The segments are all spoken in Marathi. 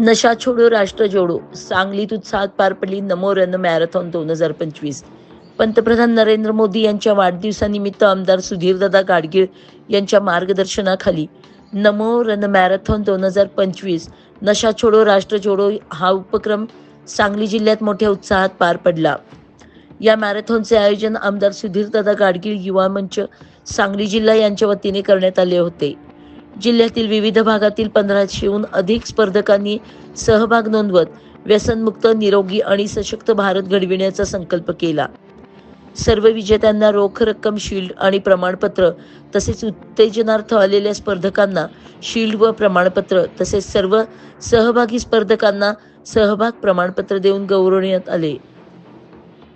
नशा छोडो राष्ट्र जोडो. सांगलीत उत्साहात पार पडली नमो रन मॅरेथॉन दोन हजार पंचवीस. पंतप्रधान नरेंद्र मोदी यांच्या वाढदिवसानिमित्त आमदार सुधीरदादा गाडगीळ यांच्या मार्गदर्शनाखाली नमो रन मॅरेथॉन दोन हजार पंचवीस नशा छोडो राष्ट्र जोडो हा उपक्रम सांगली जिल्ह्यात मोठ्या उत्साहात पार पडला. या मॅरेथॉनचे आयोजन आमदार सुधीरदादा गाडगीळ युवा मंच सांगली जिल्हा यांच्या वतीने करण्यात आले होते. जिल्ह्यातील विविध भागातील पंधराशेहून अधिक स्पर्धकांनी सहभाग नोंदवत व्यसनमुक्त निरोगी आणि सशक्त भारत घडविण्याचा संकल्प केला. सर्व विजेत्यांना रोख रक्कम शिल्ड आणि प्रमाणपत्र तसेच उत्तेजनार्थ आलेल्या स्पर्धकांना शिल्ड व प्रमाणपत्र तसेच सर्व सहभागी स्पर्धकांना सहभाग प्रमाणपत्र देऊन गौरवण्यात आले.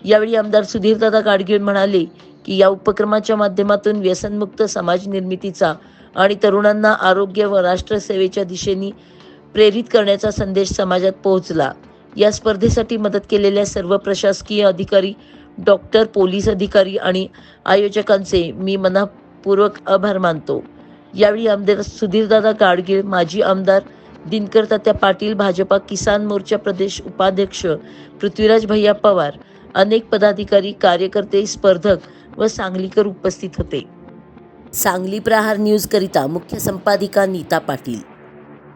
यावेळी आमदार सुधीरदादा गाडगीळ म्हणाले की या उपक्रमाच्या माध्यमातून व्यसनमुक्त समाज निर्मितीचा आणि तरुणांना आरोग्य व राष्ट्रसेवेच्या दिशेने प्रेरित करण्याचा संदेश समाजात पोहोचला. या स्पर्धेसाठी मदत केलेल्या सर्व प्रशासकीय अधिकारी डॉक्टर पोलीस अधिकारी आणि आयोजकांचे मी मनापूर्वक आभार मानतो. यावेळी आमदार सुधीरदादा गाडगीळ माजी आमदार दिनकर तात्या पाटील भाजपा किसान मोर्चा प्रदेश उपाध्यक्ष पृथ्वीराज भैया पवार अनेक पदाधिकारी कार्यकर्ते स्पर्धक व सांगलीकर उपस्थित होते. सांगली प्रहार न्यूज करिता मुख्य संपादिका नीता पाटील.